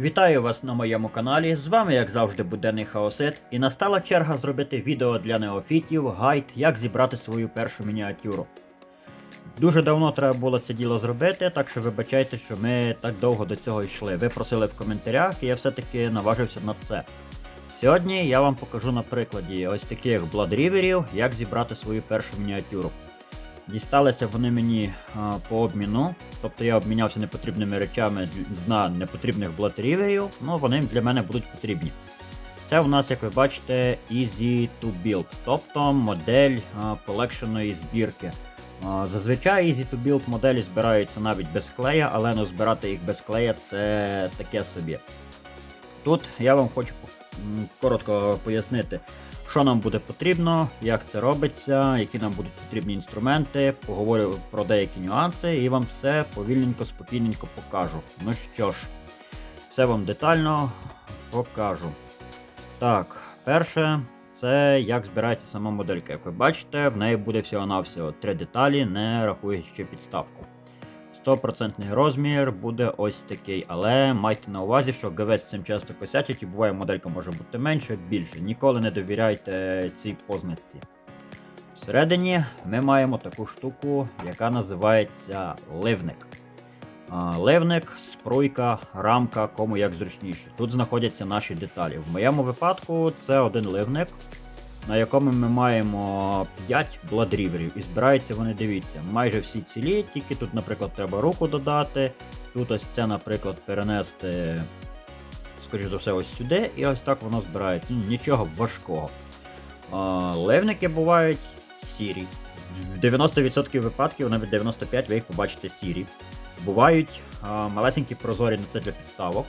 Вітаю вас на моєму каналі. З вами, як завжди, буденний хаосит, і настала черга зробити відео для неофітів, гайд, як зібрати свою першу мініатюру. Дуже давно треба було це діло зробити, так що вибачайте, що ми так довго до цього йшли. Ви просили в коментарях, і я все-таки наважився на це. Сьогодні я вам покажу на прикладі ось таких бладріверів, як зібрати свою першу мініатюру. Дісталися вони мені а, по обміну, тобто я обмінявся непотрібними речами на непотрібних бладріверів, ну вони для мене будуть потрібні. Це у нас, як ви бачите, Easy to Build, тобто модель а, полегшеної збірки. А, Зазвичай Easy to Build моделі збираються навіть без клея, але ну, збирати їх без клея це таке собі. Тут я вам хочу коротко пояснити, що нам буде потрібно, як це робиться, які нам будуть потрібні інструменти, поговорю про деякі нюанси і вам все повільненько, спокійненько покажу. Ну що ж, все вам детально покажу. Так, перше, це як збирається сама моделька. Як ви бачите, в неї буде всього-навсього три деталі, не рахуючи підставку. 100% розмір буде ось такий, але майте на увазі, що гавець цим часто косячить і буває моделька може бути менше, більше. Ніколи не довіряйте цій позначці. Всередині ми маємо таку штуку, яка називається ливник. Ливник, спруйка, рамка, кому як зручніше. Тут знаходяться наші деталі. В моєму випадку це один ливник, на якому ми маємо 5 бладріверів. І збираються вони, дивіться, майже всі цілі, тільки тут, наприклад, треба руку додати. Тут ось це, наприклад, перенести, скоріш все, ось сюди, і ось так воно збирається. Ну, нічого важкого. А, Ливники бувають сірі. В 90% випадків, навіть 95% ви їх побачите сірі. Бувають малесенькі прозорі, на це для підставок.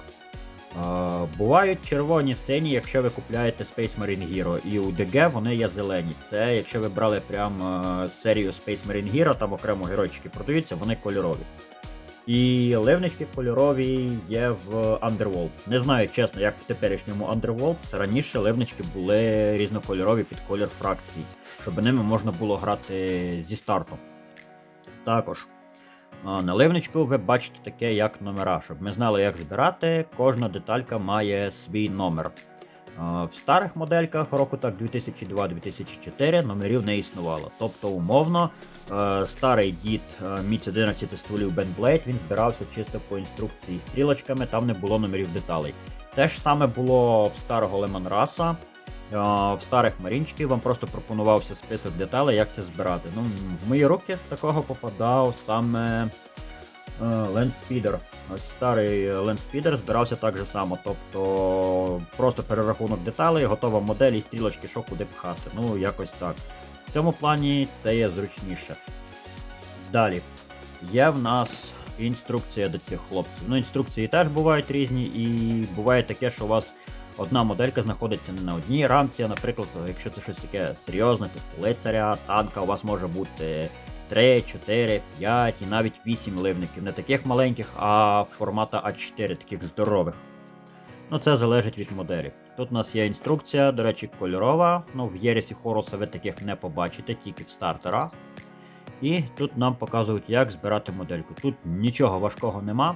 Бувають червоні сині, якщо ви купляєте Space Marine Hero. І у DG вони є зелені. Це якщо ви брали прям серію Space Marine Hero, там окремо геройчики продаються, вони кольорові. І ливнички кольорові є в Underworld. Не знаю чесно, як в теперішньому Underworld. Раніше ливнички були різнокольорові під колір фракцій, щоб ними можна було грати зі старту. Також а, На ливничку ви бачите таке, як номера. Щоб ми знали, як збирати, кожна деталька має свій номер. В старих модельках року так 2002-2004 номерів не існувало. Тобто, умовно, е, старий дід е, Міць 11 стволів Бенблейд він збирався чисто по інструкції стрілочками, там не було номерів деталей. Те ж саме було в старого Лемонраса. В старих марінчиків вам просто пропонувався список деталей, як це збирати. Ну, В мої руки з такого попадав саме Landspeeder. Ось старий Landspeeder збирався так же само. Тобто просто перерахунок деталей, готова модель і стрілочки, що куди пхати. Ну, якось так. В цьому плані це є зручніше. Далі. Є в нас інструкція до цих хлопців. Ну, інструкції теж бувають різні, і буває таке, що у вас одна моделька знаходиться не на одній рамці, наприклад, якщо це щось таке серйозне, типу лицаря, танка, у вас може бути 3, 4, 5 і навіть 8 ливників. Не таких маленьких, а формата А4, таких здорових. Ну, це залежить від моделі. Тут у нас є інструкція, до речі, кольорова. Ну, в Єрісі Хоруса ви таких не побачите, тільки в стартерах. І тут нам показують, як збирати модельку. Тут нічого важкого нема.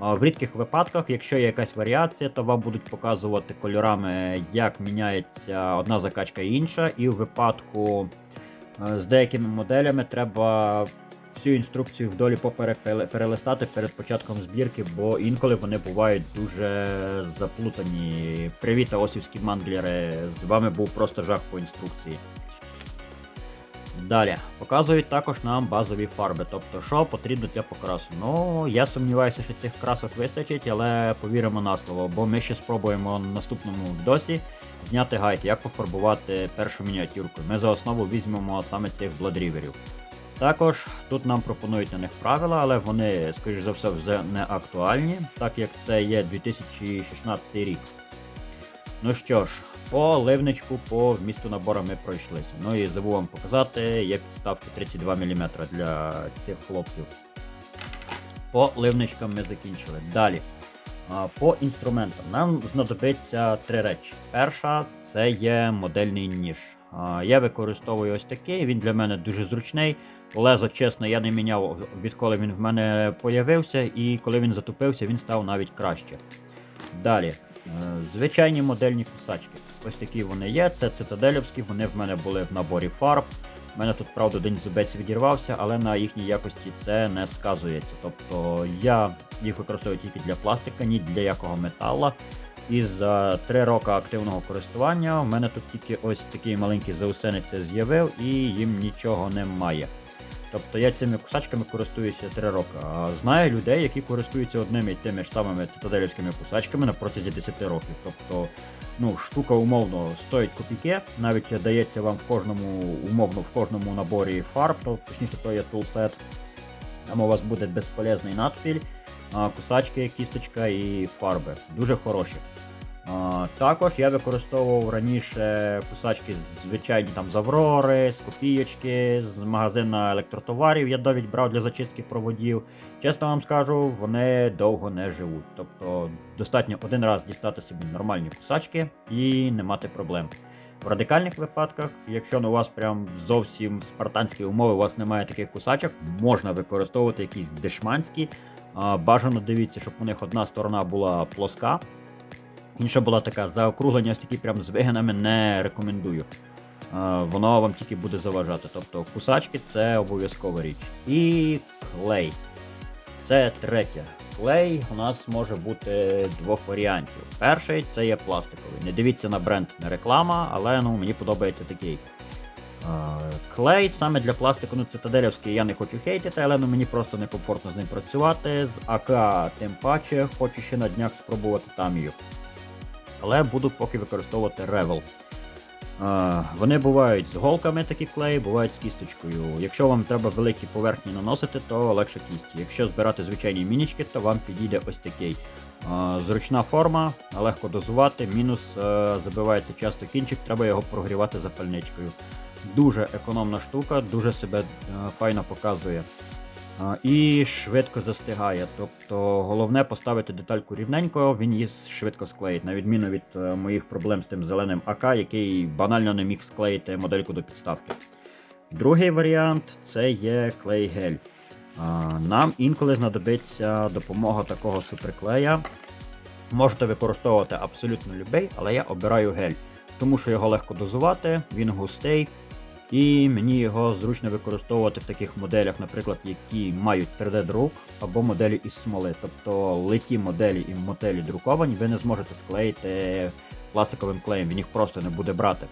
В рідких випадках, якщо є якась варіація, то вам будуть показувати кольорами, як міняється одна закачка і інша. І в випадку е, з деякими моделями треба всю інструкцію вдолі перелистати перед початком збірки, бо інколи вони бувають дуже заплутані. Привіт, осівські манглери! З вами був просто жах по інструкції. Далі показують також нам базові фарби, тобто що потрібно для покрасу. Ну, я сумніваюся, що цих красок вистачить, але повіримо на слово, бо ми ще спробуємо на наступному відосі зняти гайд, як пофарбувати першу мініатюрку. Ми за основу візьмемо саме цих бладріверів. Також тут нам пропонують на них правила, але вони, скоріш за все, вже не актуальні, так як це є 2016 рік. Ну що ж, по ливничку, по вмісту набору ми пройшлися. Ну і забув вам показати, є підставки 32 мм для цих хлопців. По ливничкам ми закінчили. Далі. По інструментам нам знадобиться три речі. Перша це є модельний ніж. Я використовую ось такий, він для мене дуже зручний. Лезо, чесно, я не міняв відколи він в мене появився, і коли він затупився, він став навіть краще. Далі. е, Звичайні модельні кусачки. Ось такі вони є. Це цитаделівські, вони в мене були в наборі фарб. У мене тут, правда, один зубець відірвався, але на їхній якості це не сказується. Тобто я їх використовую тільки для пластика, ні для якого металу. І за 3 роки активного користування в мене тут тільки ось такий маленький заусенець з'явив і їм нічого немає. Тобто я цими кусачками користуюся 3 роки. А знаю людей, які користуються одними і тими ж самими цитаделівськими кусачками на протязі 10 років. Тобто, ну, штука умовно стоїть копійки, навіть дається вам в кожному, умовно, в кожному наборі фарб, то, точніше, то є тулсет. Там у вас буде безполезний надфіль, кусачки, кісточка і фарби. Дуже хороші. Також я використовував раніше кусачки звичайні там з Аврори, з копійочки, з магазину електротоварів я навіть брав для зачистки проводів. Чесно вам скажу, вони довго не живуть. Тобто достатньо один раз дістати собі нормальні кусачки і не мати проблем. В радикальних випадках, якщо у вас прям зовсім спартанські умови, у вас немає таких кусачок, можна використовувати якісь дешманські. Бажано дивіться, щоб у них одна сторона була плоска, інша була така заокруглення, ось такі прям з вигинами не рекомендую. Воно вам тільки буде заважати. Тобто кусачки це обов'язкова річ. І клей. Це третє. Клей у нас може бути двох варіантів. Перший це є пластиковий. Не дивіться на бренд, не реклама, але ну, мені подобається такий. Клей саме для пластику, ну цитаделівський я не хочу хейтити, але ну, мені просто некомфортно з ним працювати. З АК тим паче, хочу ще на днях спробувати тамію. Але буду поки використовувати Revel. Вони бувають з голками такі клеї, бувають з кісточкою. Якщо вам треба великі поверхні наносити, то легше кісті. Якщо збирати звичайні мінічки, то вам підійде ось такий. Зручна форма, легко дозувати, мінус е, забивається часто кінчик, треба його прогрівати запальничкою. Дуже економна штука, дуже себе е, файно показує. І швидко застигає. Тобто головне поставити детальку рівненько, він її швидко склеїть, на відміну від е, моїх проблем з тим зеленим АК, який банально не міг склеїти модельку до підставки. Другий варіант це є клей-гель. Нам інколи знадобиться допомога такого суперклея. Можете використовувати абсолютно любий, але я обираю гель, тому що його легко дозувати, він густий. І мені його зручно використовувати в таких моделях, наприклад, які мають 3D-друк або моделі із смоли. Тобто литі моделі і моделі друковані, ви не зможете склеїти пластиковим клеєм, він їх просто не буде брати.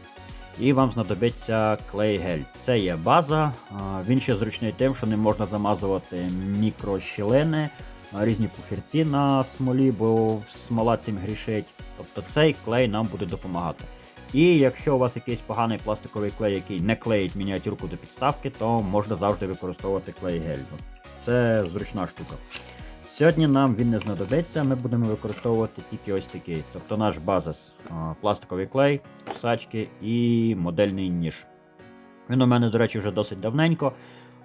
І вам знадобиться клей-гель. Це є база, він ще зручний тим, що не можна замазувати мікрощілини, різні пухирці на смолі, бо смола цим грішить. Тобто цей клей нам буде допомагати. І якщо у вас якийсь поганий пластиковий клей, який не клеїть мініатюрку до підставки, то можна завжди використовувати клей гель. Це зручна штука. Сьогодні нам він не знадобиться, ми будемо використовувати тільки ось такий. Тобто наш базис пластиковий клей, кусачки і модельний ніж. Він у мене, до речі, вже досить давненько.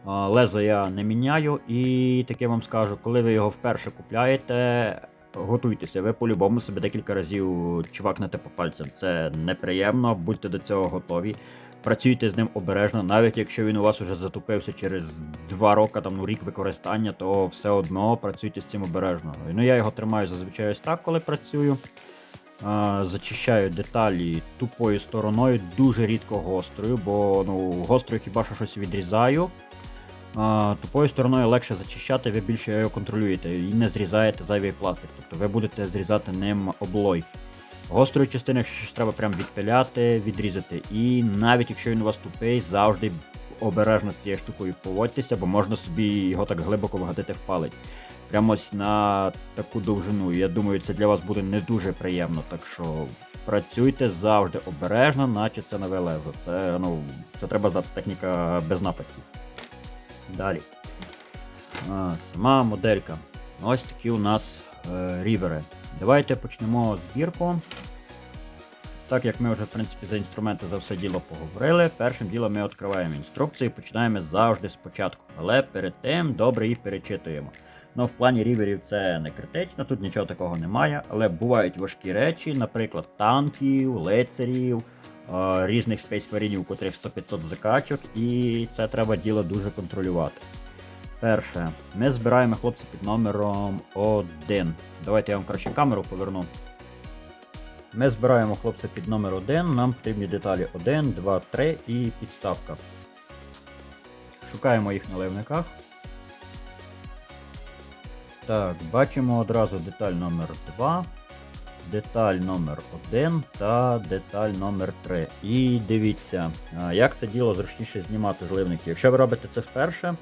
Лезо я не міняю, і таке вам скажу, коли ви його вперше купляєте, готуйтеся, ви по-любому себе декілька разів чвакнете по пальцям. Це неприємно, будьте до цього готові. Працюйте з ним обережно, навіть якщо він у вас вже затупився через 2 роки, там ну, рік використання, то все одно працюйте з цим обережно. Ну я його тримаю зазвичай ось так, коли працюю. Зачищаю деталі тупою стороною, дуже рідко гострою, бо ну, гострою хіба що щось відрізаю. Тупою стороною легше зачищати, ви більше його контролюєте і не зрізаєте зайвий пластик. Тобто ви будете зрізати ним облой. Гострою частиною, щось треба прям відпиляти, відрізати. І навіть якщо він у вас тупий, завжди обережно з цією штукою поводьтеся, бо можна собі його так глибоко вгадити в палець. Прямо ось на таку довжину. Я думаю, це для вас буде не дуже приємно. Так що працюйте завжди обережно, наче це нове лезо. Це, ну, це треба знати техніка без напастів. Далі. А, сама моделька. Ось такі у нас е, рівери. Давайте почнемо збірку. Так як ми вже в принципі за інструменти за все діло поговорили, першим ділом ми відкриваємо інструкцію і починаємо завжди спочатку. Але перед тим добре їх перечитуємо. Ну, в плані ріверів це не критично, тут нічого такого немає, але бувають важкі речі, наприклад, танків, лицарів, різних спейсмарінів, у котрих 100-500 закачок, і це треба діло дуже контролювати. Перше, ми збираємо хлопці під номером 1. Давайте я вам краще камеру поверну. Ми збираємо хлопця під номер 1, нам потрібні деталі 1, 2, 3 і підставка. Шукаємо їх на ливниках. Так, бачимо одразу деталь номер 2, деталь номер 1 та деталь номер 3. І дивіться, як це діло зручніше знімати з. Якщо ви робите це вперше,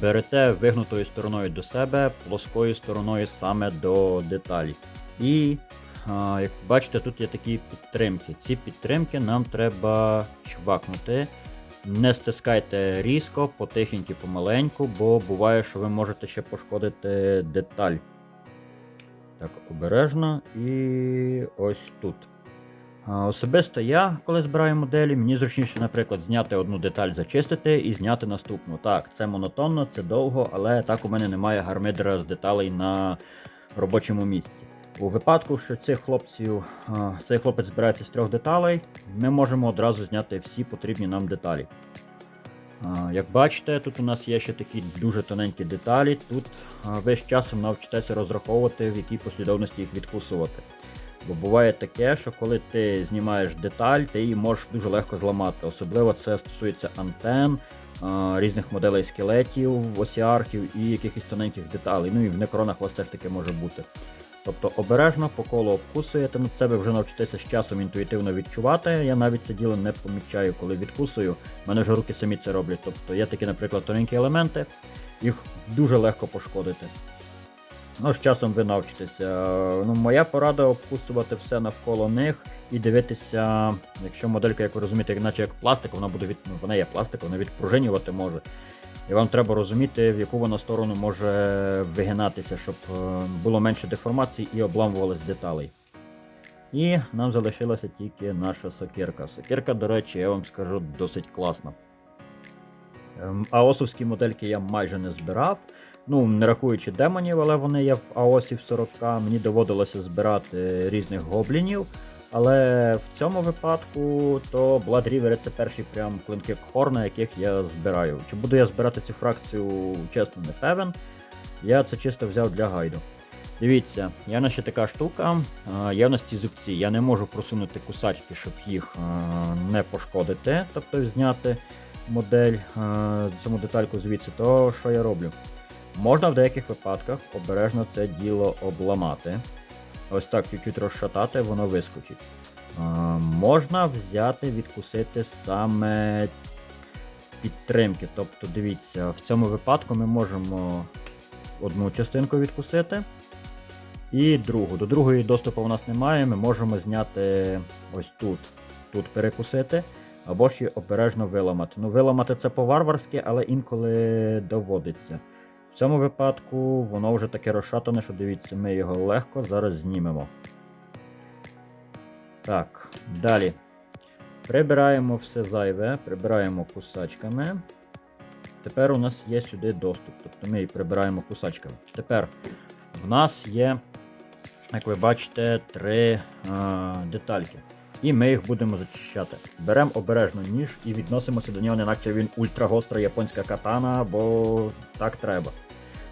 берете вигнутою стороною до себе, плоскою стороною саме до деталі. І як бачите, тут є такі підтримки. Ці підтримки нам треба чвакнути. Не стискайте різко, потихеньки, помаленьку, бо буває, що ви можете ще пошкодити деталь. Так, обережно і ось тут. Особисто я, коли збираю моделі, мені зручніше, наприклад, зняти одну деталь, зачистити і зняти наступну. Так, це монотонно, це довго, але так у мене немає гармидера з деталей на робочому місці. У випадку, що цих хлопців, цей хлопець збирається з трьох деталей, ми можемо одразу зняти всі потрібні нам деталі. Як бачите, тут у нас є ще такі дуже тоненькі деталі. Тут ви з часом навчитеся розраховувати, в якій послідовності їх відкусувати. Бо буває таке, що коли ти знімаєш деталь, ти її можеш дуже легко зламати. Особливо це стосується антен, різних моделей скелетів, осіархів і якихось тоненьких деталей. Ну і в некронах у вас теж таке може бути. Тобто обережно по колу обкусуєте, це ви вже навчитеся з часом інтуїтивно відчувати. Я навіть це діло не помічаю, коли відкусую. У мене вже руки самі це роблять. Тобто є такі, наприклад, тоненькі елементи, їх дуже легко пошкодити. Ну, з часом ви навчитеся. Ну, моя порада обкусувати все навколо них і дивитися, якщо моделька, як ви розумієте, наче як пластик, вона буде від... ну, вона є пластик, вона відпружинювати може. І вам треба розуміти, в яку вона сторону може вигинатися, щоб е, було менше деформацій і обламувалось деталей. І нам залишилася тільки наша сокирка. Сокирка, до речі, я вам скажу досить класна. Ем, Аосовські модельки я майже не збирав. Ну, не рахуючи демонів, але вони є в Аосі в 40. Мені доводилося збирати різних гоблінів. Але в цьому випадку то Blood River це перші прям клинки Хорна, яких я збираю. Чи буду я збирати цю фракцію, чесно, не певен. Я це чисто взяв для гайду. Дивіться, є в ще така штука, є в нас ці зубці. Я не можу просунути кусачки, щоб їх не пошкодити, тобто зняти модель, цьому детальку звідси, то що я роблю? Можна в деяких випадках обережно це діло обламати. Ось так чуть-чуть розшатати, воно вискочить. А, можна взяти, відкусити саме підтримки. Тобто, дивіться, в цьому випадку ми можемо одну частинку відкусити і другу. До другої доступу у нас немає, ми можемо зняти ось тут, тут перекусити, або ж її обережно виламати. Ну, виламати це по-варварськи, але інколи доводиться. В цьому випадку воно вже таке розшатане, що дивіться, ми його легко зараз знімемо. Так, далі. Прибираємо все зайве, прибираємо кусачками. Тепер у нас є сюди доступ, тобто ми її прибираємо кусачками. Тепер в нас є, як ви бачите, три а, детальки. І ми їх будемо зачищати. Беремо обережно ніж і відносимося до нього, неначе він ультрагостра японська катана, бо так треба.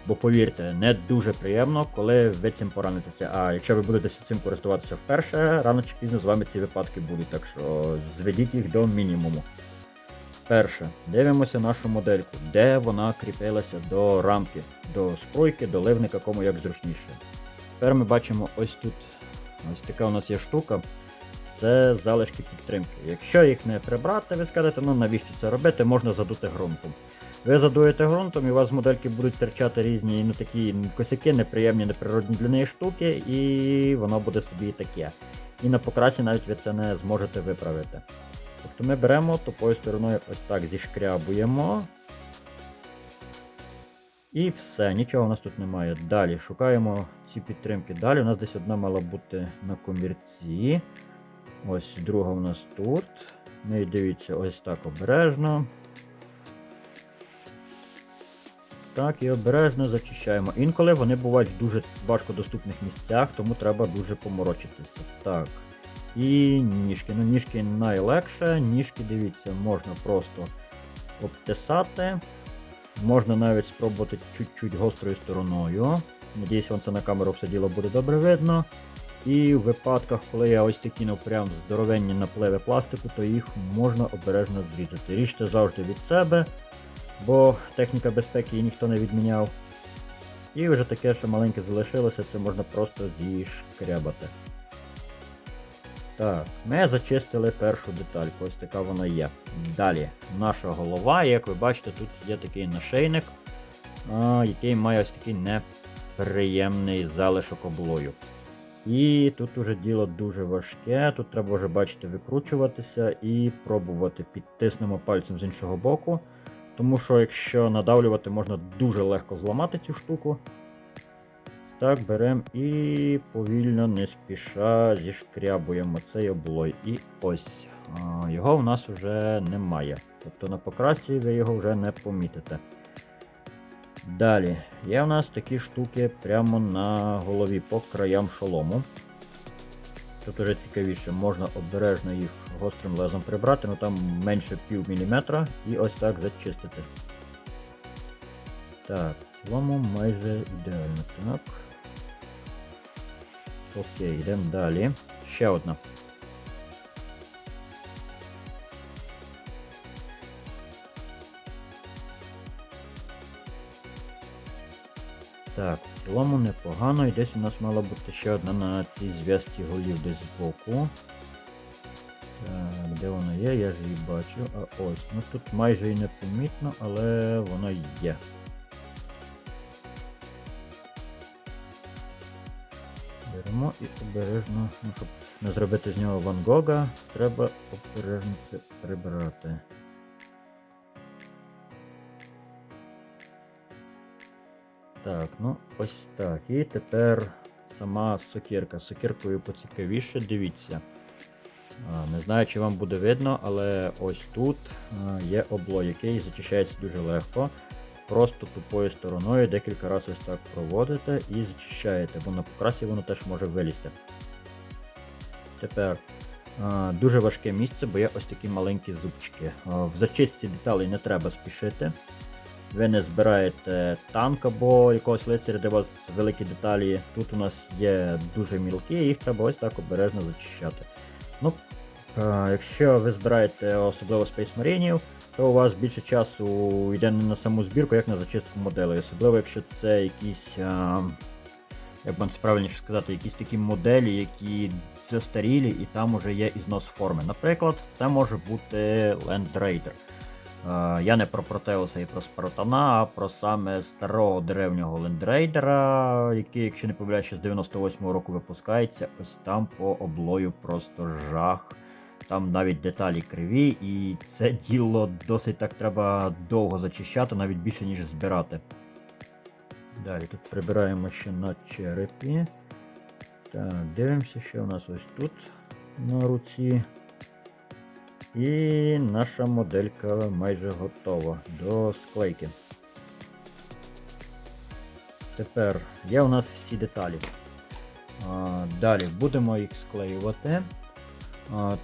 Бо повірте, не дуже приємно, коли ви цим поранитеся. А якщо ви будете цим користуватися вперше, рано чи пізно з вами ці випадки будуть. Так що зведіть їх до мінімуму. Перше, дивимося нашу модельку, де вона кріпилася до рамки, до спройки, до ливника, кому як зручніше. Тепер ми бачимо ось тут. Ось така у нас є штука. Це залишки підтримки. Якщо їх не прибрати, ви скажете, ну навіщо це робити, можна задути ґрунтом. Ви задуєте ґрунтом і у вас модельки будуть терчати різні ну, такі косяки, неприємні, неприродні для неї штуки, і воно буде собі таке. І на покрасі навіть ви це не зможете виправити. Тобто ми беремо тупою стороною ось так зішкрябуємо. І все, нічого у нас тут немає. Далі шукаємо ці підтримки. Далі у нас десь одна мала бути на комірці. Ось друга у нас тут. Ну і дивіться, ось так обережно. Так, і обережно зачищаємо. Інколи вони бувають в дуже важкодоступних місцях, тому треба дуже поморочитися. Так. І ніжки. Ну, ніжки найлегше. Ніжки, дивіться, можна просто обтесати. Можна навіть спробувати чуть-чуть гострою стороною. Надіюсь, вам це на камеру все діло буде добре видно. І в випадках, коли я ось такі ну, прям здоровенні напливи пластику, то їх можна обережно зрізати. Ріжте завжди від себе, бо техніка безпеки її ніхто не відміняв. І вже таке, що маленьке залишилося, це можна просто зішкрябати. Так, ми зачистили першу детальку, ось така вона є. Далі, наша голова, як ви бачите, тут є такий нашийник, який має ось такий неприємний залишок облою. І тут уже діло дуже важке, тут треба вже бачите викручуватися і пробувати. Підтиснемо пальцем з іншого боку. Тому що якщо надавлювати, можна дуже легко зламати цю штуку. Так, беремо і повільно, не спіша зішкрябуємо цей облой. І ось. Його в нас вже немає. Тобто на покрасі ви його вже не помітите. Далі, є в нас такі штуки прямо на голові по краям шолому. Тут уже цікавіше, можна обережно їх гострим лезом прибрати, ну там менше пів міліметра і ось так зачистити. Так, в цілому майже ідеально. Так. Окей, йдемо далі. Ще одна. Так, в цілому непогано. І десь у нас мала бути ще одна на цій зв'язці голів десь збоку. Так, де вона є, я ж її бачу. А ось, ну тут майже і не помітно, але воно є. Беремо і обережно, ну, щоб не зробити з нього Ван Гога, треба обережно це прибрати. Так, ну ось так. І тепер сама сокирка. З Сокиркою поцікавіше, дивіться. Не знаю, чи вам буде видно, але ось тут є облой, який зачищається дуже легко. Просто тупою стороною декілька разів ось так проводите і зачищаєте, бо на покрасі воно теж може вилізти. Тепер дуже важке місце, бо є ось такі маленькі зубчики. В зачистці деталей не треба спішити. Ви не збираєте танк або якогось лицаря, де у вас великі деталі. Тут у нас є дуже мілкі, їх треба ось так обережно зачищати. Ну, а, Якщо ви збираєте особливо Space Marine, то у вас більше часу йде не на саму збірку, як на зачистку моделей. Особливо, якщо це якісь, а, як би правильніше сказати, якісь такі моделі, які застарілі і там уже є ізнос форми. Наприклад, це може бути Land Raider. Е, Я не про Протеуса і про Спартана, а про саме старого древнього лендрейдера, який, якщо не помиляюсь, ще з 98-го року випускається, ось там по облою просто жах. Там навіть деталі криві, і це діло досить так треба довго зачищати, навіть більше, ніж збирати. Далі тут прибираємо ще на черепі. Так, дивимося, що у нас ось тут на руці. І наша моделька майже готова до склейки. Тепер є у нас всі деталі. Далі будемо їх склеювати.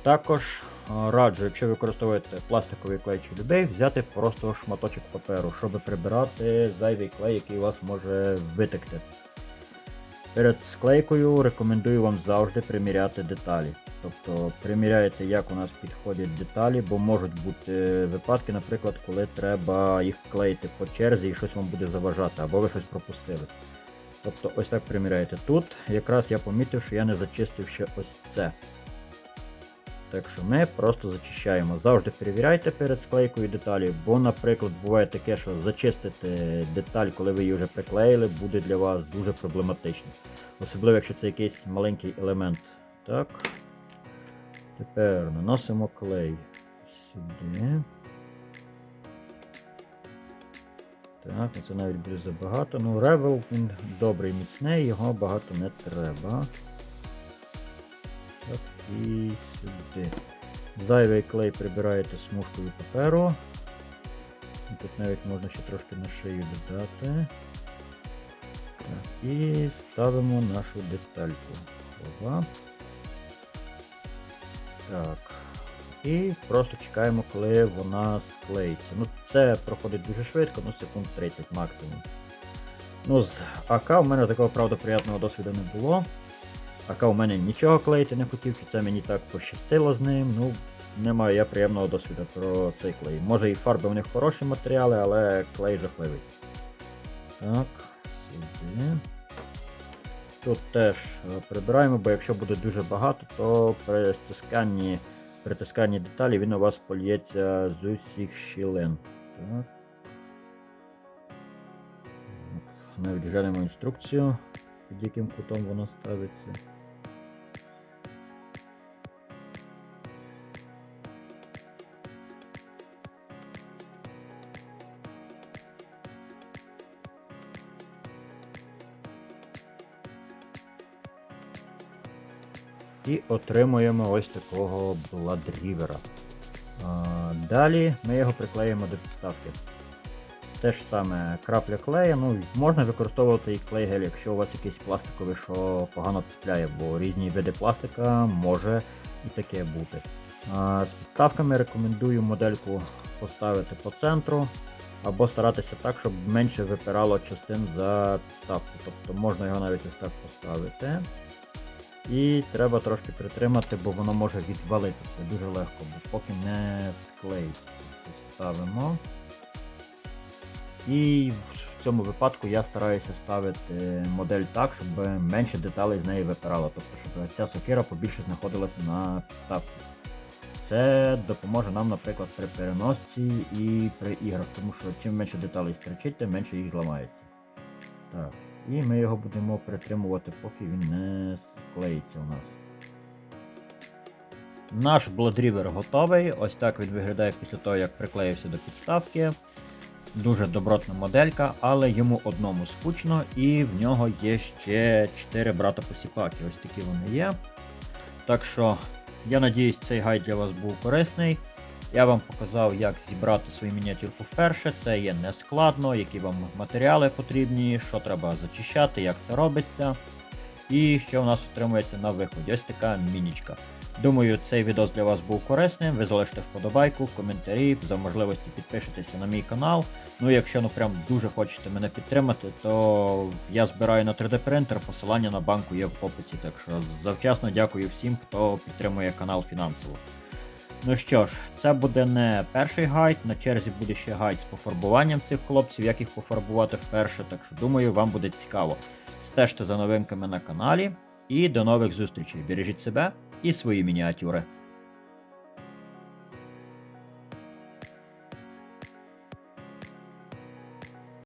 Також раджу, якщо ви використовуєте пластиковий клей чи любий, взяти просто шматочок паперу, щоб прибирати зайвий клей, який у вас може витекти. Перед склейкою рекомендую вам завжди приміряти деталі. Тобто приміряєте, як у нас підходять деталі, бо можуть бути випадки, наприклад, коли треба їх клеїти по черзі і щось вам буде заважати, або ви щось пропустили. Тобто ось так приміряєте. Тут якраз я помітив, що я не зачистив ще ось це. Так що ми просто зачищаємо. Завжди перевіряйте перед склейкою деталі, бо, наприклад, буває таке, що зачистити деталь, коли ви її вже приклеїли, буде для вас дуже проблематично. Особливо, якщо це якийсь маленький елемент. Так. Тепер наносимо клей сюди. Так, це навіть буде забагато. Ну, ревел він добрий, міцний, його багато не треба. Так, і сюди. Зайвий клей прибираєте смужкою паперу. Тут навіть можна ще трошки на шию додати. Так, І ставимо нашу детальку. Ова. Так. І просто чекаємо, коли вона склеїться. Ну, це проходить дуже швидко, ну секунд 30 максимум. Ну, з АК у мене такого правда приятного досвіду не було. АК у мене нічого клеїти не хотів, чи це мені так пощастило з ним. Ну, не маю я приємного досвіду про цей клей. Може і фарби в них хороші матеріали, але клей жахливий. Так, сюди. Тут теж е, прибираємо, бо якщо буде дуже багато, то при стисканні, при тисканні деталі він у вас польється з усіх щілин. Так. Навіть глянемо інструкцію, під яким кутом воно ставиться. І отримуємо ось такого бладрівера. Далі ми його приклеїмо до підставки. Те ж саме крапля клея, ну можна використовувати і клей гель, якщо у вас якийсь пластиковий, що погано цепляє, бо різні види пластика може і таке бути. З підставками рекомендую модельку поставити по центру, або старатися так, щоб менше випирало частин за підставку. Тобто можна його навіть ось так поставити. І треба трошки притримати, бо воно може відвалитися дуже легко, бо поки не склеїться. Ставимо. І в цьому випадку я стараюся ставити модель так, щоб менше деталей з неї випирало. Тобто, щоб ця сокира побільше знаходилася на підставці. Це допоможе нам, наприклад, при переносці і при іграх, тому що чим менше деталей стерчить, тим менше їх зламається. Так. І ми його будемо притримувати, поки він не склеїться у нас. Наш бладрівер готовий. Ось так він виглядає після того, як приклеївся до підставки. Дуже добротна моделька, але йому одному скучно, і в нього є ще 4 брата посіпаки. Ось такі вони є. Так що, я надіюсь, цей гайд для вас був корисний. Я вам показав, як зібрати свою мініатюрку вперше. Це є нескладно, які вам матеріали потрібні, що треба зачищати, як це робиться. І що у нас отримується на виході. Ось така мінічка. Думаю, цей відос для вас був корисним. Ви залиште вподобайку, коментарі, за можливості підпишитеся на мій канал. Ну, якщо ну прям дуже хочете мене підтримати, то я збираю на 3D принтер, посилання на банку є в описі. Так що завчасно дякую всім, хто підтримує канал фінансово. Ну що ж, це буде не перший гайд, на черзі буде ще гайд з пофарбуванням цих хлопців, як їх пофарбувати вперше, так що думаю, вам буде цікаво. Стежте за новинками на каналі і до нових зустрічей. Бережіть себе і свої мініатюри.